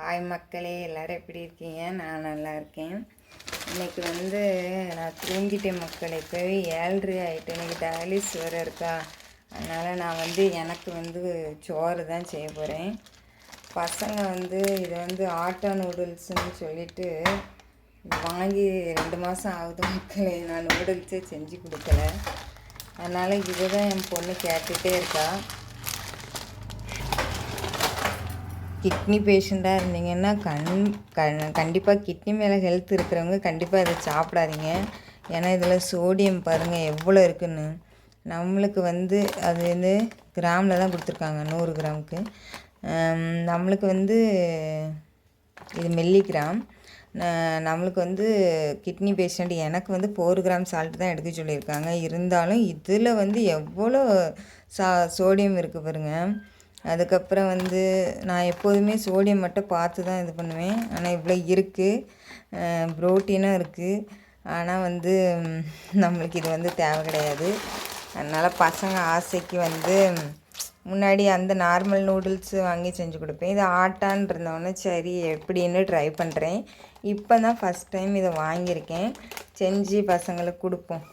Hi மக்களே எல்லோரும் எப்படி இருக்கீங்க? நான் நல்லா இருக்கேன். இன்னைக்கு வந்து நான் தூங்கிட்டேன் மக்கள். இப்போவே ஏழ்ரை ஆகிட்டு இன்னைக்கு டயாலிஸ் வேறு இருக்கா? அதனால் நான் வந்து எனக்கு வந்து சோறு தான் செய்ய போகிறேன் பசங்க வந்து இது வந்து ஆட்டா நூடுல்ஸுன்னு சொல்லிட்டு வாங்கி ரெண்டு மாதம் ஆகுது மக்களே. நான் நூடுல்ஸே செஞ்சு கொடுக்கல. அதனால் இதுதான் என் பொண்ணு கேட்டுகிட்டே இருக்கா. கிட்னி பேஷண்ட்டாக இருந்தீங்கன்னா கண் கண் கண்டிப்பாக கிட்னி மேலே ஹெல்த் இருக்கிறவங்க கண்டிப்பாக இதை சாப்பிடாதீங்க. ஏன்னா இதில் சோடியம் பாருங்கள் எவ்வளோ இருக்குன்னு. நம்மளுக்கு வந்து அது வந்து கிராமில் தான் கொடுத்துருக்காங்க நூறு கிராமுக்கு. நம்மளுக்கு வந்து இது மில்லிகிராம் நம்மளுக்கு வந்து கிட்னி பேஷண்ட் எனக்கு வந்து ஃபோர் கிராம் சால்ட் தான் எடுக்க சொல்லியிருக்காங்க. இருந்தாலும் இதில் வந்து எவ்வளோ சா சோடியம் இருக்குது பாருங்கள் அதுக்கப்புறம் வந்து நான் எப்போதுமே சோடியம் மட்டும் பார்த்து தான் இது பண்ணுவேன். ஆனால் இவ்வளோ இருக்குது ப்ரோட்டீனும் இருக்குது ஆனால் வந்து நம்மளுக்கு இது வந்து தேவை கிடையாது. அதனால் பசங்க ஆசைக்கு வந்து முன்னாடி அந்த நார்மல் நூடுல்ஸ் வாங்கி செஞ்சு கொடுப்பேன். இது ஆட்டான் இருந்தோடனே சரி எப்படின்னு ட்ரை பண்ணுறேன் இப்போ தான் ஃபஸ்ட் டைம் இதை வாங்கியிருக்கேன். செஞ்சு பசங்களுக்கு கொடுப்போம்.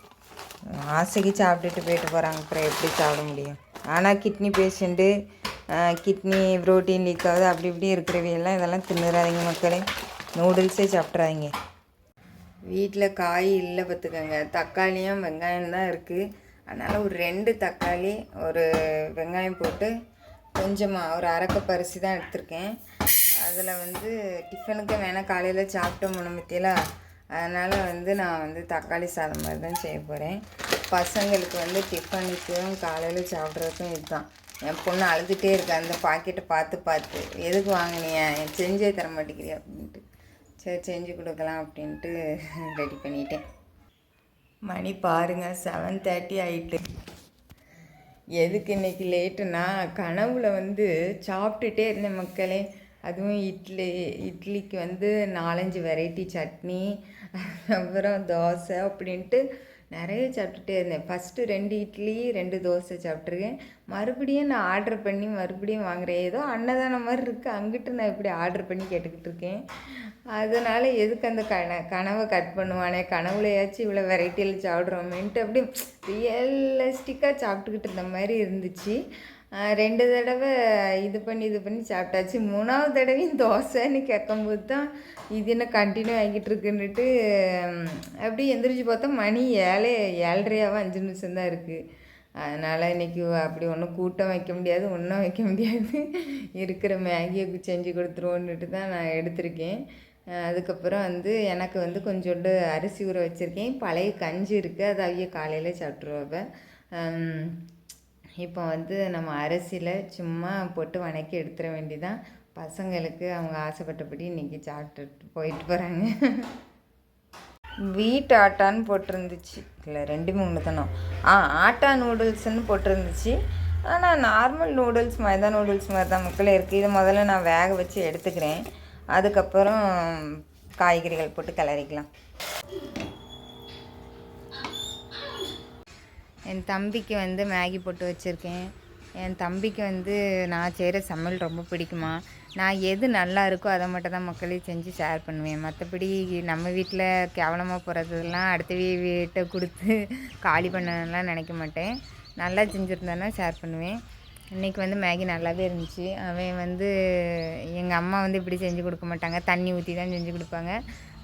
ஆசைக்கு சாப்பிட்டுட்டு போயிட்டு போகிறாங்க அப்புறம் எப்படி சாப்பிட முடியும்? ஆனால் kidney patient kidney protein leak ஆகுது அப்படி இப்படி இருக்கிறவையெல்லாம் இதெல்லாம் தின்னுறாதீங்க மக்களே. நூடுல்ஸே சாப்பிட்றாதீங்க. வீட்டில் காய் இல்லை பார்த்துக்கோங்க தக்காளியும் வெங்காயம் தான் இருக்குது அதனால் ஒரு ரெண்டு தக்காளி ஒரு வெங்காயம் போட்டு கொஞ்சமாக ஒரு அரைக்க பரிசு தான் எடுத்திருக்கேன். அதில் வந்து டிஃபனுக்கு வேணால் காலையில் சாப்பிட்டோம் முன்னமத்தியில் அதனால் வந்து நான் வந்து தக்காளி சாதம் மாதிரி தான் செய்ய போகிறேன் பசங்களுக்கு வந்து டிஃபனுக்கும் காலையில் சாப்பிட்றதுக்கும் இதுதான். என் பொண்ணு அழுதுகிட்டே இருக்கா அந்த பாக்கெட்டை பார்த்து பார்த்து. எதுக்கு வாங்கினியா? செஞ்சே தர மாட்டேங்கிறியா? அப்படின்ட்டு. சரி செஞ்சு கொடுக்கலாம் அப்படின்ட்டு ரெடி பண்ணிட்டேன். மணி பாருங்கள் செவன் தேர்ட்டி ஆகிட்டு எதுக்கு இன்னைக்கு லேட்டுனா கனவுல வந்து சாப்பிட்டுட்டே இருந்தேன் மக்களே. அதுவும் இட்லி இட்லிக்கு வந்து நாலஞ்சு வெரைட்டி சட்னி அப்புறம் தோசை அப்படின்ட்டு நிறைய சாப்பிட்டுட்டே இருந்தேன். ஃபஸ்ட்டு ரெண்டு இட்லி ரெண்டு தோசை சாப்பிட்ருக்கேன் மறுபடியும் நான் ஆர்டர் பண்ணி மறுபடியும் வாங்குகிறேன் ஏதோ அன்னதானம் மாதிரி இருக்குது அங்கிட்டு நான் இப்படி ஆர்டர் பண்ணி கேட்டுக்கிட்டு இருக்கேன். அதனால் எதுக்கு அந்த கன கனவை கட் பண்ணுவானே? கனவுலையாச்சும் இவ்வளோ வெரைட்டியில் சாப்பிட்றோமேன்ட்டு அப்படி ரியலிஸ்டிக்காக சாப்பிட்டுக்கிட்டு இருந்த மாதிரி இருந்துச்சு. ரெண்டு தடவை இது பண்ணி இது பண்ணி சாப்பிட்டாச்சு. மூணாவது தடவையும் தோசைன்னு கேட்கும்போது தான் இது என்ன கண்டினியூ ஆகிட்டு இருக்குன்னுட்டு அப்படி எந்திரிச்சு பார்த்தா மணி ஏழை ஏழரையாவா அஞ்சு நிமிஷம் தான் இருக்குது அதனால் இன்றைக்கி அப்படி ஒன்றும் கூட்டம் வைக்க முடியாது ஒன்றும் வைக்க முடியாது. இருக்கிற மேகியை செஞ்சு கொடுத்துருவோன்னுட்டு தான் நான் எடுத்திருக்கேன். அதுக்கப்புறம் வந்து எனக்கு வந்து கொஞ்சோண்டு அரிசி ஊற வச்சுருக்கேன். பழைய கஞ்சி இருக்குது அதை அவைய காலையில் சாப்பிட்ருவாப்ப இப்போ வந்து நம்ம அரிசியில் சும்மா போட்டு வணக்கி எடுத்துட வேண்டிதான். பசங்களுக்கு அவங்க ஆசைப்பட்டபடி இன்றைக்கி சாப்பிட்டுட்டு போயிட்டு போகிறாங்க வீட் ஆட்டான்னு போட்டிருந்துச்சு. இல்லை ரெண்டு மூணு தானோ? ஆ ஆட்டா நூடுல்ஸ்னு போட்டிருந்துச்சு. ஆனால் நார்மல் நூடுல்ஸ் மாதிரி தான் நூடுல்ஸ் மாதிரி தான் மக்களே இருக்குது இதை முதல்ல நான் வேக வச்சு எடுத்துக்கிறேன். அதுக்கப்புறம் காய்கறிகள் போட்டு கிளறிக்கலாம். என் தம்பிக்கு வந்து மேகி போட்டு வச்சுருக்கேன். என் தம்பிக்கு வந்து நான் செய்கிற சமையல் ரொம்ப பிடிக்குமா? நான் எது நல்லா இருக்கோ அதை மட்டும் தான் மக்களே செஞ்சு ஷேர் பண்ணுவேன். மற்றபடி நம்ம வீட்டில் கேவலமாக போகிறதெல்லாம் அடுத்த வீட்டை கொடுத்து காலி பண்ணலாம் நினைக்க மாட்டேன். நல்லா செஞ்சுருந்தேன்னா ஷேர் பண்ணுவேன். இன்றைக்கி வந்து மேகி நல்லாவே இருந்துச்சு. அவன் வந்து எங்கள் அம்மா வந்து இப்படி செஞ்சு கொடுக்க மாட்டாங்க. தண்ணி ஊற்றி தான் செஞ்சு கொடுப்பாங்க.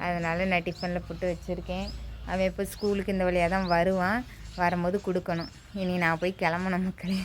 அதனால் நான் டிஃபனில் போட்டு வச்சுருக்கேன். அவன் இப்போ ஸ்கூலுக்கு இந்த வழியாக தான் வருவான். வரும்போது கொடுக்கணும். இனி நான் போய் கிளம்பணும் மக்களே.